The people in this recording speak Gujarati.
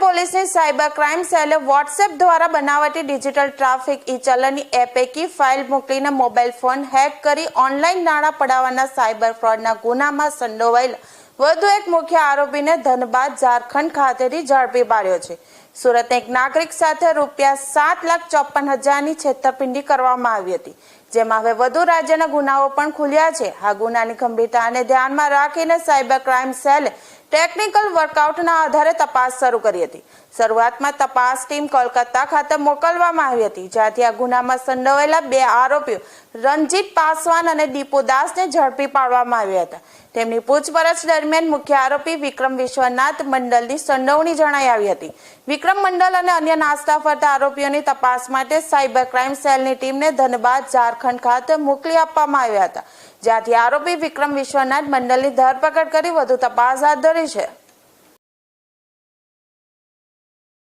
પોલીસની સાયબર ક્રાઇમ સેલે વોટ્સએપ દ્વારા બનાવટી ડિજિટલ ટ્રાફિક ઈ ચલણની એપૈકી ફાઇલ મોકલીને મોબાઈલ ફોન હેક કરી ઓનલાઈન નાણાં પડાવવાના સાયબર ફ્રોડના ગુનામાં સંડોવાયેલા વધુ એક મુખ્ય આરોપીને ધનબાદ ઝારખંડ ખાતેથી ઝડપી પાડ્યો છે. સુરતના એક નાગરિક સાથે રૂપિયા સાત લાખ ચોપન હજારની છેતરપિંડી કરવામાં આવી હતી. જેમાં હવે વધુ રાજ્યના ગુનાઓ પણ ખુલ્યા છે. આ ગુનાની ગંભીરતાને ધ્યાનમાં રાખીને સાયબર ક્રાઇમ સેલે ટેકનિકલ વર્કઆઉટના આધારે તપાસ શરૂ કરી હતી. શરૂઆતમાં તપાસ ટીમ કોલકાતા ખાતે મોકલવામાં આવી હતી, જ્યાંથી આ ગુનામાં સંડોવાયેલા બે આરોપીઓ રણજીત પાસવાન અને દીપુ દાસને ઝડપી પાડવામાં આવ્યા હતા. તેમની પૂછપરછ દરમિયાન મુખ્ય આરોપી વિક્રમ વિશ્વનાથ મંડલની સંડોવણી જણાઈ આવી હતી. વિક્રમ મંડલ અને અન્ય નાસ્તા ફરતા આરોપીઓની તપાસ માટે સાયબર ક્રાઇમ સેલની ટીમને ધનબાદ ઝારખંડ ખાતે મોકલી આપવામાં આવ્યા હતા. જ્યાંથી આરોપી વિક્રમ વિશ્વનાથ મંડલની ધરપકડ કરી વધુ તપાસ હાથ ધરી છે.